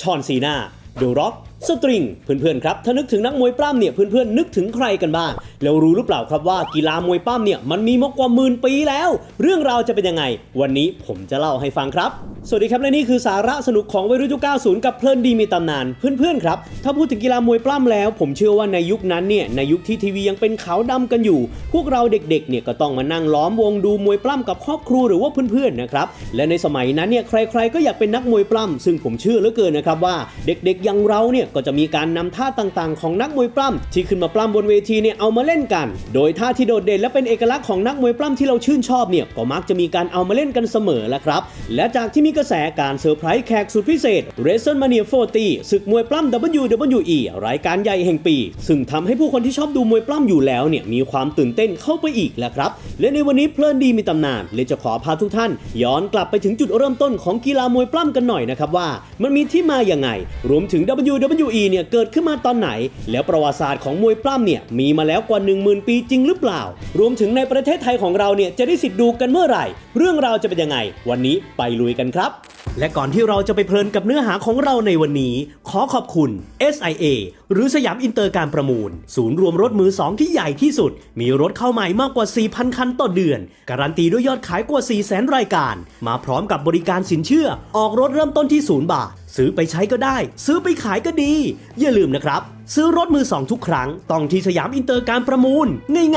ชอนซีนาดูร็อกสตริงเพื่อนๆครับถ้านึกถึงนักมวยปล้ำเนี่ยเพื่อนๆนึกถึงใครกันบ้างแล้วรู้หรือเปล่าครับว่ากีฬามวยปล้ำเนี่ยมันมีมากกว่าหมื่นปีแล้ว เรื่องราวจะเป็นยังไง วันนี้ผมจะเล่าให้ฟังครับ สวัสดีครับและนี่คือสาระสนุกของวัยรุ่นยุค90 กับเพลินดีมีตำนาน เพื่อนๆครับถ้าพูดถึงกีฬามวยปล้ำแล้ว ผมเชื่อว่าในยุคนั้นเนี่ยในยุคที่ทีวียังเป็นขาวดำกันอยู่ พวกเราเด็กๆเนี่ยก็ต้องมานั่งล้อมวงดูมวยปล้ำกับครอบครัวหรือว่าเพื่อนๆนะครับและในสมัยนั้นเนี่ยใครๆก็อยากเป็นนักมวยปล้ำซึ่งผมเชื่อเหลือเกินนะครับว่าเด็กๆอย่างเราเนี่ยก็จะมีการนำท่าต่างๆ ของนักมวยปล้ำที่ขึ้นมาปล้ำบนเวทีเนี่ยเอามาเล่นกัน โดยท่าที่โดดเด่นและเป็นเอกลักษณ์ของนักมวยปล้ำที่เราชื่นชอบเนี่ยก็มักจะมีการเอามาเล่นกันเสมอละครับ และจากที่มีกระแสการเซอร์ไพรส์แขกสุดพิเศษ WrestleMania 40ศึกมวยปล้ำ WWE รายการใหญ่แห่งปี ซึ่งทำให้ผู้คนที่ชอบดูมวยปล้ำอยู่แล้วเนี่ยมีความตื่นเต้นเข้าไปอีกแล้วครับ และในวันนี้เพลินดีมีตำนานเลยจะขอพาทุกท่าน ย้อนกลับไปถึงจุดเริ่มต้นของกีฬามวยปล้ำกันหน่อยนะครับว่า มันมีที่มาอย่างไงรวมถึง WWE เนี่ยเกิดขึ้นมาตอนไหน แล้วประวัติศาสตร์ของมวยปล้ำเนี่ยมีมาแล้วกว่า 10,000 ปีจริงหรือเปล่า รวมถึงในประเทศไทยของเราเนี่ยจะได้สิทธิ์ดูกันเมื่อไหร่ เรื่องราวจะเป็นยังไง วันนี้ไปลุยกันครับ และก่อนที่เราจะไปเพลินกับเนื้อหาของเราในวันนี้ ขอขอบคุณ SIA หรือสยามอินเตอร์การประมูล ศูนย์รวมรถมือสองที่ใหญ่ที่สุด มีรถเข้าใหม่มากกว่า 4,000 คันต่อเดือน การันตีด้วยยอดขายกว่า 400,000 รายการ มาพร้อมกับบริการสินเชื่อ ออกรถเริ่มต้นที่ 0 บาท ซื้อไปใช้ก็ได้ ซื้อไปขายก็ดี อย่าลืมนะครับ ซื้อรถมือสองทุกครั้ง ต้องที่สยามอินเตอร์การประมูล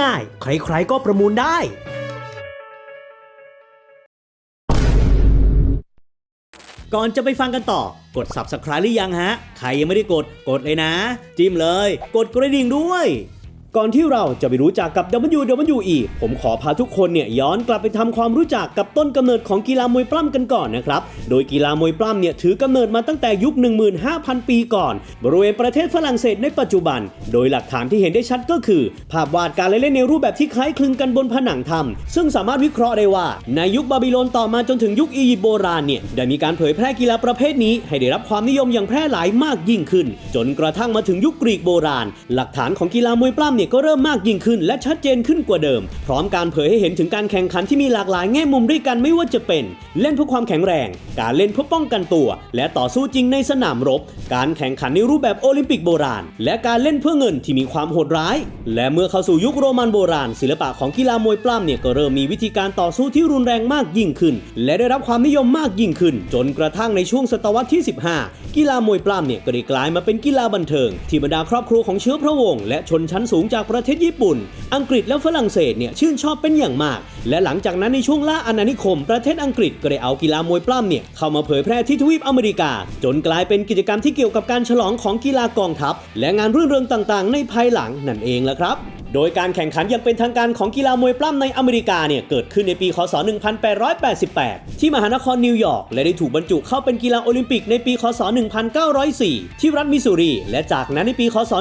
ง่ายๆ ใครๆก็ประมูลได้ก่อนจะไปฟังกันต่อ กด subscribe หรือยังฮะ ใครยังไม่ได้กด กดเลยนะ จิ้มเลย กดกระดิ่งด้วย ก่อนที่เราจะไปรู้จักกับ WWE ผมขอพาทุกคนเนี่ยย้อนกลับไปทำความรู้จักกับต้นกำเนิดของกีฬามวยปล้ำกันก่อนนะครับ โดยกีฬามวยปล้ำเนี่ยถือกำเนิดมาตั้งแต่ยุค 15,000 ปีก่อน บริเวณประเทศฝรั่งเศสในปัจจุบัน โดยหลักฐานที่เห็นได้ชัดก็คือ ภาพวาดการเล่นในรูปแบบที่คล้ายคลึงกันบนผนังถ้ำซึ่งสามารถวิเคราะห์ได้ว่า ในยุคบาบิโลนต่อมาจนถึงยุคอียิปต์โบราณเนี่ยได้มีการเผยแพร่กีฬาประเภทนี้ ให้ได้รับความนิยมอย่างแพร่หลายมากยิ่งขึ้น จนกระทั่งมาถึงยุคกรีกโบราณ หลักฐานของกีฬามวยปล้ำเนี่ยก็เริ่มมากยิ่งขึ้นและชัดเจนขึ้นกว่าเดิม พร้อมการเผยให้เห็นถึงการแข่งขันที่มีหลากหลายแง่มุมด้วยกันไม่ว่าจะเป็น เล่นเพื่อความแข็งแรง การเล่นเพื่อป้องกันตัว และต่อสู้จริงในสนามรบ การแข่งขันในรูปแบบโอลิมปิกโบราณ และการเล่นเพื่อเงินที่มีความโหดร้าย และเมื่อเข้าสู่ยุคโรมันโบราณ ศิลปะของกีฬามวยปล้ำเนี่ยก็เริ่มมีวิธีการต่อสู้ที่รุนแรงมากยิ่งขึ้น และได้รับความนิยมมากยิ่งขึ้น จนกระทั่งในช่วงศตวรรษที่ 15 กีฬามวยปล้ำเนี่ยก็ได้กลายมาเป็นกีฬาบันเทิง ที่บรรดาครอบครัวของเชื้อพระวงศ์และชนชั้นสูงจากประเทศญี่ปุ่น อังกฤษและฝรั่งเศสเนี่ยชื่นชอบเป็นอย่างมาก และหลังจากนั้นในช่วงล่าอาณานิคม ประเทศอังกฤษก็ได้เอากีฬามวยปล้ำเนี่ยเข้ามาเผยแพร่ที่ทวีปอเมริกา จนกลายเป็นกิจกรรมที่เกี่ยวกับการฉลองของกีฬากองทัพ และงานรื่นเริงต่างๆ ในภายหลังนั่นเองละครับ โดยการแข่งขันย่างเป็นทางการของกีฬามวยปล้ำในอเมริกาเนี่ยเกิดขึ้นในปีคศ 1888 ที่มหานครนิวยอร์กและได้ถูกบรรจุเข้าเป็นกีฬาโอลิมปิกในปีคศ 1904 ที่รัฐมิสซูรี และจากนั้นในปีคศ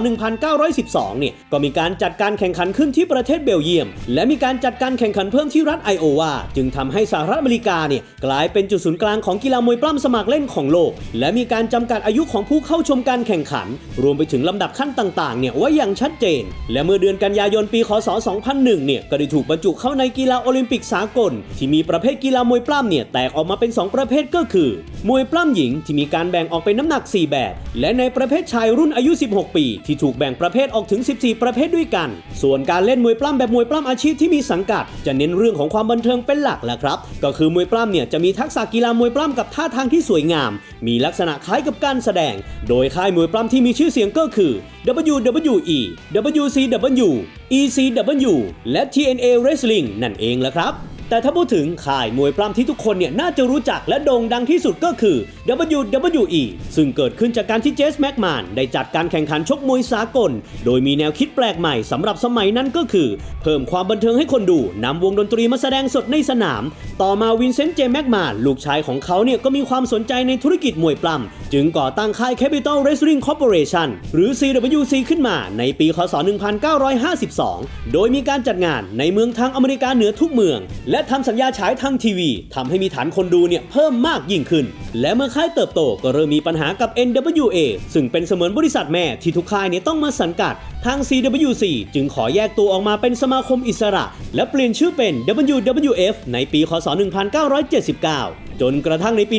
1912 เนี่ยก็มีการจัดการแข่งขันขึ้นที่ประเทศเบลเยียม และมีการจัดการแข่งขันเพิ่มที่รัฐไอโอวาจึงทำให้สหรัฐอเมริกาเนี่ยกลายเป็นจุดศูนย์กลางของกีฬามวยปล้ำสมัครเล่นของโลก และมีการจำกัดอายุของผู้เข้าชมการแข่งขัน รวมไปถึงลำดับขั้นต่างๆเนี่ยไว้อย่างชัดเจน และเมื่อเดือนกันยายนปีคศ 2001 เนี่ย ก็ได้ถูกบรรจุเข้าในกีฬาโอลิมปิกสากล ที่มีประเภทกีฬามวยปล้ำเนี่ย แตกออกมาเป็น 2 ประเภทก็คือ มวยปล้ำหญิงที่มีการแบ่งออกเป็นน้ำหนัก 4 แบบ และในประเภทชายรุ่นอายุ 16 ปี ที่ถูกแบ่งประเภทออกถึง 14 ประเภทด้วยกัน ส่วนการเล่นมวยปล้ำแบบมวยปล้ำอาชีพที่มีสังกัด จะเน้นเรื่องของความบันเทิงเป็นหลักแหละครับ ก็คือมวยปล้ำเนี่ยจะมีทักษะกีฬามวยปล้ำกับท่าทางที่สวยงาม มีลักษณะคล้ายกับการแสดง โดยค่ายมวยปล้ำที่มีชื่อเสียงก็คือ WWE WCW ECW และ TNA Wrestling นั่นเองละครับ แต่ถ้าพูดถึงข่ายมวยปล้ำที่ทุกคนเนี่ยน่าจะรู้จักและโด่งดังที่สุดก็คือ WWE ซึ่งเกิดขึ้นจากการที่เจสแม็กแมนได้จัดการแข่งขันชกมวยสากล โดยมีแนวคิดแปลกใหม่สำหรับสมัยนั้นก็คือ เพิ่มความบันเทิงให้คนดูนำวงดนตรีมาแสดงสดในสนาม ต่อมาวินเซนต์เจแม็กแมนลูกชายของเขาเนี่ยก็มีความสนใจในธุรกิจมวยปล้ำจึงก่อตั้งค่าย Capital Wrestling Corporation หรือ CWC ขึ้นมาในปีคศ 1952 โดยมีการจัดงานในเมืองทางอเมริกาเหนือทุกเมือง และและทำสัญญาฉายทางทีวีทำให้มีฐานคนดูเนี่ยเพิ่มมากยิ่งขึ้น และเมื่อค่ายเติบโตก็เริ่มมีปัญหากับ NWA ซึ่งเป็นเสมือนบริษัทแม่ที่ทุกค่ายเนี่ยต้องมาสังกัด ทาง CWC จึงขอแยกตัวออกมาเป็นสมาคมอิสระ และเปลี่ยนชื่อเป็น WWF ในปี คศ 1979 จนกระทั่งในปี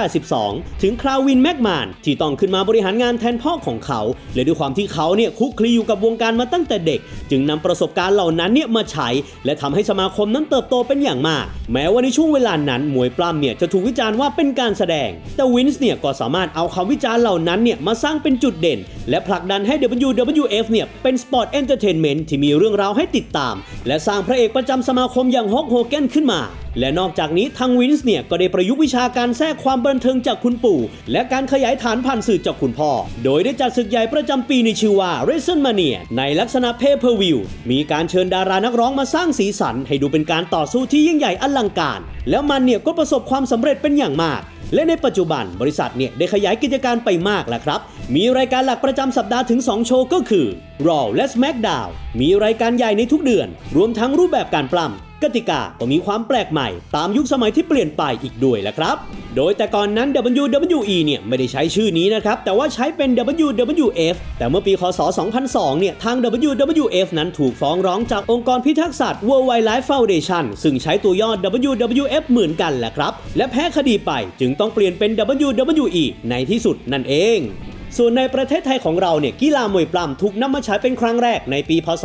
1982 ถึงคราววินแม็กมาน ที่ต้องขึ้นมาบริหารงานแทนพ่อของเขา และด้วยความที่เขาเนี่ยคุกคลีอยู่กับวงการมาตั้งแต่เด็ก จึงนำประสบการณ์เหล่านั้นเนี่ยมาใช้ และทำให้สมาคมนั้นเติบโตเป็นอย่างมาก แม้ว่าในช่วงเวลานั้นมวยปล้ำเนี่ยจะถูกวิจารณ์ว่าเป็นการแสดง แต่วินส์เนี่ยก็สามารถเอาคำวิจารณ์เหล่านั้นเนี่ยมาสร้างเป็นจุดเด่น และผลักดันให้ WWF เนี่ยเป็นสปอร์ตเอนเตอร์เทนเมนต์ที่มีเรื่องราวให้ติดตาม และสร้างพระเอกประจำสมาคมอย่างฮอกโฮแกนขึ้นมาและนอกจากนี้ทางวินส์เนี่ยก็ได้ประยุกต์วิชาการแทรกความบันเทิงจากคุณปู่ และการขยายฐานผ่านสื่อจากคุณพ่อ โดยได้จัดศึกใหญ่ประจำปีในชื่อว่า WrestleMania ในลักษณะ Pay Per View มีการเชิญดารานักร้องมาสร้างสีสัน ให้ดูเป็นการต่อสู้ที่ยิ่งใหญ่อลังการ แล้วมันเนี่ยก็ประสบความสำเร็จเป็นอย่างมากและในปัจจุบันบริษัทเนี่ยได้ขยายกิจการไปมากแล้วครับ มีรายการหลักประจำสัปดาห์ถึง 2 โชว์ก็คือ Raw และ SmackDown มีรายการใหญ่ในทุกเดือน รวมทั้งรูปแบบการปล้ำกติกาก็มีความแปลกใหม่ ตามยุคสมัยที่เปลี่ยนไปอีกด้วยละครับ โดยแต่ก่อนนั้น WWE เนี่ยไม่ได้ใช้ชื่อนี้นะครับ แต่ว่าใช้เป็น WWF แต่เมื่อปีคศ 2002 เนี่ย ทาง WWF นั้นถูกฟ้องร้องจากองค์กรพิทักษ์สัตว์ World Wildlife Foundation ซึ่งใช้ตัวย่อ WWF เหมือนกันแหละครับ และแพ้คดีไปจึงต้องเปลี่ยนเป็น WWE ในที่สุดนั่นเอง ส่วนในประเทศไทยของเราเนี่ยกีฬามวยปล้ำถูกนำมาใช้เป็นครั้งแรกในปีพศ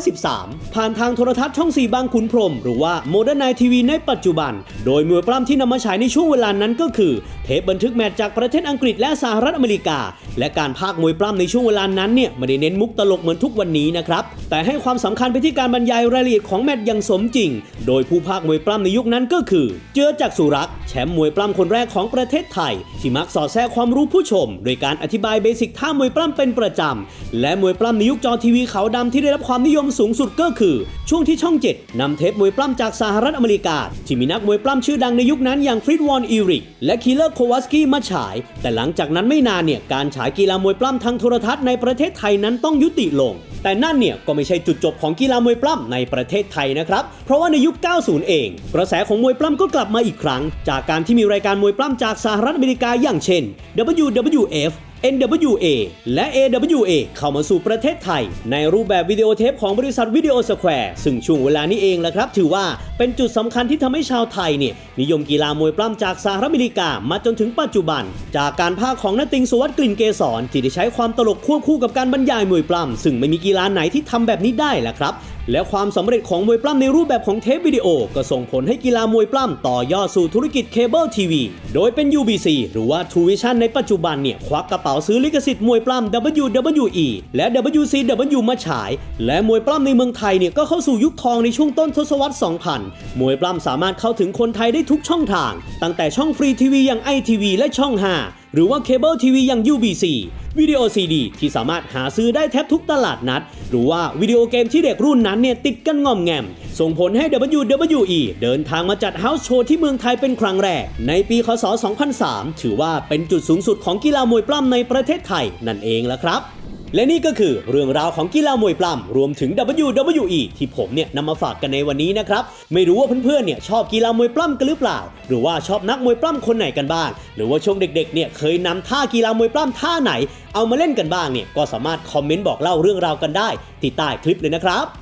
2513 ผ่านทางโทรทัศน์ช่อง 4 บางขุนพรหมหรือว่าโมเดิร์นไนทีวีในปัจจุบัน โดยมวยปล้ำที่นำมาฉายในช่วงเวลานั้นก็คือ เทปบันทึกแมตช์จากประเทศอังกฤษและสหรัฐอเมริกา และการพากย์มวยปล้ำในช่วงเวลานั้นเนี่ยไม่ได้เน้นมุกตลกเหมือนทุกวันนี้นะครับแต่ให้ความสำคัญไปที่การบรรยายรายละเอียดของแมตช์อย่างสมจริง โดยผู้พากย์มวยปล้ำในยุคนั้นก็คือ เจือจากสุรักษ์แชมป์มวยปล้ำคนแรกของประเทศไทยที่มักสอดแทรกความรู้ผู้ชม โดยการอธิบายเบสิกท่ามวยปล้ำเป็นประจำ และมวยปล้ำในยุคจอทีวีขาวดำที่ได้รับความนิยมสูงสุดก็คือ ช่วงที่ช่อง 7 นำเทปมวยปล้ำจากสหรัฐอเมริกา ที่มีนักมวยปล้ำชื่อดังในยุคนั้นอย่างฟริดวอนอีริก และคีเลอร์โควาสกี้มาฉาย แต่หลังจากนั้นไม่นานเนี่ยการฉายกีฬามวยปล้ำทางโทรทัศน์ในประเทศไทยนั้นต้องยุติลงแต่นั่นเนี่ยก็ไม่ใช่จุดจบของกีฬามวยปล้ำในประเทศไทยนะครับ เพราะว่าในยุค 90 เอง กระแสของมวยปล้ำก็กลับมาอีกครั้ง จากการที่มีรายการมวยปล้ำจากสหรัฐอเมริกาอย่างเช่น WWF NWA และ AWA เข้ามาสู่ประเทศไทย ในรูปแบบวิดีโอเทปของบริษัทวิดีโอสแควร์ซึ่งช่วงเวลานี้เองแหละครับ ถือว่าเป็นจุดสำคัญที่ทำให้ชาวไทยเนี่ยนิยมกีฬามวยปล้ำจากสหรัฐอเมริกามาจนถึงปัจจุบัน จากการภาคของนติงสุวัสด์กลิ่นเกษรที่ได้ใช้ความตลกควบคู่กับการบรรยายมวยปล้ำซึ่งไม่มีกีฬาไหนที่ทำแบบนี้ได้แหละครับและความสำเร็จของมวยปล้ำในรูปแบบของเทปวิดีโอ ก็ส่งผลให้กีฬามวยปล้ำต่อยอดสู่ธุรกิจเคเบิลทีวี โดยเป็น UBC หรือว่า True Vision ในปัจจุบันเนี่ย ควักกระเป๋าซื้อลิขสิทธิ์มวยปล้ำ WWE และ WCW มาฉาย และมวยปล้ำในเมืองไทยเนี่ย ก็เข้าสู่ยุคทองในช่วงต้นทศวรรษ 2000 มวยปล้ำสามารถเข้าถึงคนไทยได้ทุกช่องทาง ตั้งแต่ช่องฟรีทีวีอย่าง ITV และช่อง 5 หรือว่าเคเบิลทีวีอย่าง UBC วิดีโอซีดีที่สามารถหาซื้อได้แทบทุกตลาดนัด หรือว่าวิดีโอเกมที่เด็กรุ่นนั้นเนี่ยติดกันงอมแงม ส่งผลให้ WWE เดินทางมาจัดเฮาส์โชว์ที่เมืองไทยเป็นครั้งแรก ในปีคศ 2003 ถือว่าเป็นจุดสูงสุดของกีฬามวยปล้ำในประเทศไทยนั่นเองละครับ และนี่ก็คือเรื่องราวของกีฬามวยปล้ำรวมถึง WWE ที่ผมเนี่ยนำมาฝากกันในวันนี้นะครับ ไม่รู้ว่าเพื่อนๆเนี่ยชอบกีฬามวยปล้ำกันหรือเปล่า หรือว่าชอบนักมวยปล้ำคนไหนกันบ้าง หรือว่าช่วงเด็กๆเนี่ยเคยนำท่ากีฬามวยปล้ำท่าไหน เอามาเล่นกันบ้างเนี่ยก็สามารถคอมเมนต์บอกเล่าเรื่องราวกันได้ที่ใต้คลิปเลยนะครับ